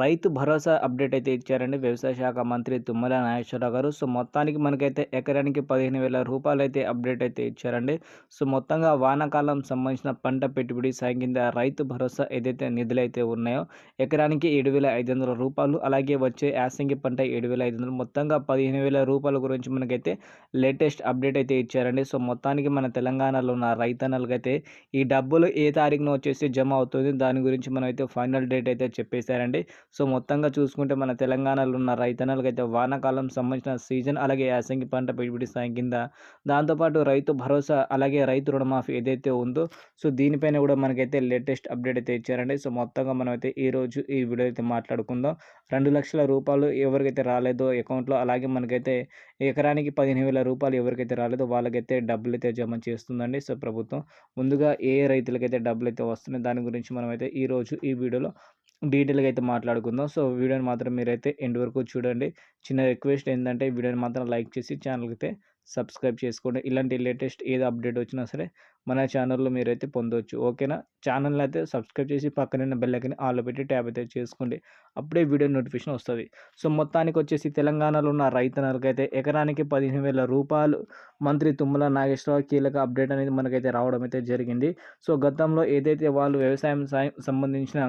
Rythu Bharosa update అయితే ఇచ్చారండి. వ్యవసాయ శాఖ మంత్రి తుమ్మల నాగేశ్వరరావు గారు. సో మొత్తానికి మనకైతే ఎకరానికి పదిహేను వేల రూపాయలు అయితే అప్డేట్ అయితే ఇచ్చారండి. సో మొత్తంగా వానాకాలం సంబంధించిన పంట పెట్టుబడి సాయం కింద రైతు భరోసా ఏదైతే నిధులు అయితే ఉన్నాయో ఎకరానికి ఏడు వేల ఐదు వందల రూపాయలు అలాగే వచ్చే యాసంగి పంట ఏడు వేల ఐదు వందలు మొత్తంగా పదిహేను వేల రూపాయల గురించి మనకైతే లేటెస్ట్ అప్డేట్ అయితే ఇచ్చారండి. సో మొత్తానికి మన తెలంగాణలో ఉన్న రైతన్నలకైతే ఈ డబ్బులు ఏ తారీఖున వచ్చేసి జమ అవుతుంది దాని గురించి మనం అయితే ఫైనల్ డేట్ అయితే చెప్పేశారండి. సో మొత్తంగా చూసుకుంటే మన తెలంగాణలో ఉన్న రైతన్నలకైతే వానాకాలం సంబంధించిన సీజన్ అలాగే యాసంగి పంట పెట్టుబడి సాయం కింద దాంతోపాటు రైతు భరోసా అలాగే రైతు రుణమాఫీ ఏదైతే ఉందో సో దీనిపైన కూడా మనకైతే లేటెస్ట్ అప్డేట్ అయితే ఇచ్చారండి. సో మొత్తంగా మనమైతే ఈరోజు ఈ వీడియో అయితే మాట్లాడుకుందాం. రెండు లక్షల రూపాయలు ఎవరికైతే రాలేదో అకౌంట్లో అలాగే మనకైతే ఎకరానికి పదిహేను వేల రూపాయలు ఎవరికైతే రాలేదో వాళ్ళకైతే డబ్బులు అయితే జమ చేస్తుందండి. సో ప్రభుత్వం ముందుగా ఏ రైతులకైతే డబ్బులు అయితే వస్తున్నాయి దాని గురించి మనమైతే ఈరోజు ఈ వీడియోలో డీటెయిల్గా అయితే మాట్లాడుకుందాం. సో వీడియోని మాత్రం మీరైతే ఎండ్ వరకు చూడండి. చిన్న రిక్వెస్ట్ ఏంటంటే వీడియోని మాత్రం లైక్ చేసి ఛానల్కి అయితే సబ్స్క్రైబ్ చేసుకోండి. ఇలాంటి లేటెస్ట్ ఏది అప్డేట్ వచ్చినా సరే మన ఛానల్లో మీరైతే పొందవచ్చు ఓకేనా? ఛానల్ అయితే సబ్స్క్రైబ్ చేసి పక్కన బెల్లకని ఆలో పెట్టి ట్యాబ్ అయితే చేసుకోండి. అప్పుడే వీడియో నోటిఫికేషన్ వస్తుంది. సో మొత్తానికి వచ్చేసి తెలంగాణలో ఉన్న రైతన్నలకైతే ఎకరానికి పదిహేను వేల రూపాయలు మంత్రి తుమ్మల నాగేశ్వరరావు కీలక అప్డేట్ అనేది మనకైతే రావడం అయితే జరిగింది. సో గతంలో ఏదైతే వాళ్ళు వ్యవసాయం సాయం సంబంధించిన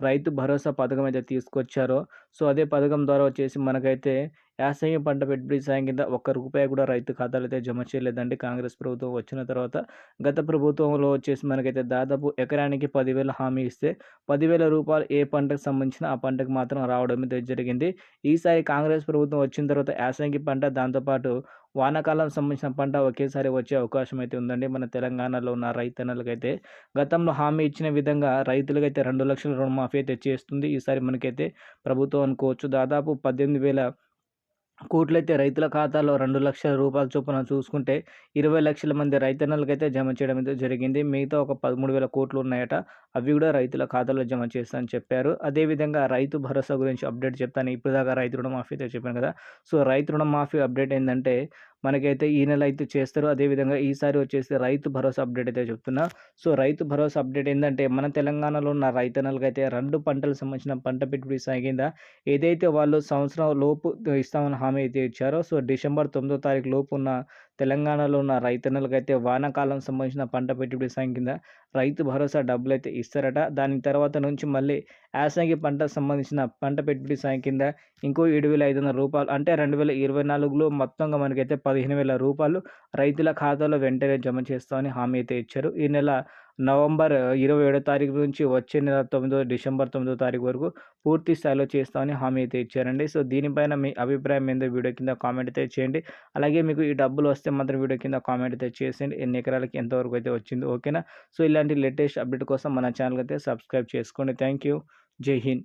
రైతు భరోసా పథకం అయితే తీసుకొచ్చారో సో అదే పథకం ద్వారా వచ్చేసి మనకైతే యాసంగి పంట పెట్టుబడి సాయం కింద ఒక్క రూపాయి కూడా రైతు ఖాతాలు అయితే జమ చేయలేదండి. కాంగ్రెస్ ప్రభుత్వం వచ్చిన తర్వాత గత ప్రభుత్వంలో వచ్చేసి మనకైతే దాదాపు ఎకరానికి పదివేల హామీ ఇస్తే పదివేల రూపాయలు ఏ పంటకు సంబంధించిన ఆ పంటకు మాత్రం రావడం అయితే జరిగింది. ఈసారి కాంగ్రెస్ ప్రభుత్వం వచ్చిన తర్వాత యాసంగి పంట దాంతోపాటు వానాకాలం సంబంధించిన పంట ఒకేసారి వచ్చే అవకాశం అయితే ఉందండి. మన తెలంగాణలో ఉన్న రైతన్నలకైతే గతంలో హామీ ఇచ్చిన విధంగా రైతులకైతే రెండు లక్షల రుణమాఫీ అయితే చేస్తుంది. ఈసారి మనకైతే ప్రభుత్వం అనుకోవచ్చు. దాదాపు పద్దెనిమిది వేల కోట్లయితే రైతుల ఖాతాలో రెండు లక్షల రూపాయల చొప్పున చూసుకుంటే ఇరవై లక్షల మంది రైతన్నలకైతే జమ చేయడం అయితే జరిగింది. మిగతా ఒక పదమూడు వేల కోట్లు ఉన్నాయట. అవి కూడా రైతుల ఖాతాలో జమ చేస్తానని చెప్పారు. అదేవిధంగా రైతు భరోసా గురించి అప్డేట్ చెప్తాను. ఇప్పటిదాకా రైతు రుణమాఫీ అయితే చెప్పాను కదా. సో రైతు రుణమాఫీ అప్డేట్ ఏంటంటే మనకైతే ఈ నెల అయితే చేస్తారు. అదేవిధంగా ఈసారి వచ్చేసి రైతు భరోసా అప్డేట్ అయితే చెప్తున్నా. సో రైతు భరోసా అప్డేట్ ఏంటంటే మన తెలంగాణలో ఉన్న రైతన్నలకు అయితే రెండు పంటలకు సంబంధించిన పంట పెట్టుబడి సాగిందా? ఏదైతే వాళ్ళు సంవత్సరం లోపు ఇస్తామని హామీ హామీ అయితే ఇచ్చారో. సో డిసెంబర్ తొమ్మిదో తారీఖు లోపు ఉన్న తెలంగాణలో ఉన్న రైతన్నలకైతే వానాకాలం సంబంధించిన పంట పెట్టుబడి సాయం కింద రైతు భరోసా డబ్బులు అయితే ఇస్తారట. దాని తర్వాత నుంచి మళ్ళీ యాసంగి పంటకు సంబంధించిన పంట పెట్టుబడి సాయం కింద ఇంకో ఏడు వేల ఐదు వందల రూపాయలు అంటే రెండు వేల ఇరవై నాలుగులో మొత్తంగా మనకైతే పదిహేను వేల రూపాయలు రైతుల ఖాతాలో వెంటనే జమ చేస్తామని హామీ అయితే ఇచ్చారు. ఈ నెల నవంబర్ ఇరవై ఏడో తారీఖు నుంచి వచ్చే నెల తొమ్మిదో డిసెంబర్ తొమ్మిదో తారీఖు వరకు పూర్తి స్థాయిలో చేస్తామని హామీ అయితే ఇచ్చారండి. సో దీనిపైన మీ అభిప్రాయం ఏందో వీడియో కింద కామెంట్ అయితే చేయండి. అలాగే మీకు ఈ డబ్బులు వస్తే మాత్రం వీడియో కింద కామెంట్ అయితే చేసేయండి. ఎన్ని ఎకరాలకి ఎంతవరకు అయితే వచ్చింది ఓకేనా? సో ఇలాంటి లేటెస్ట్ అప్డేట్ కోసం మన ఛానల్ అయితే సబ్స్క్రైబ్ చేసుకోండి. Thank you. జై హింద్.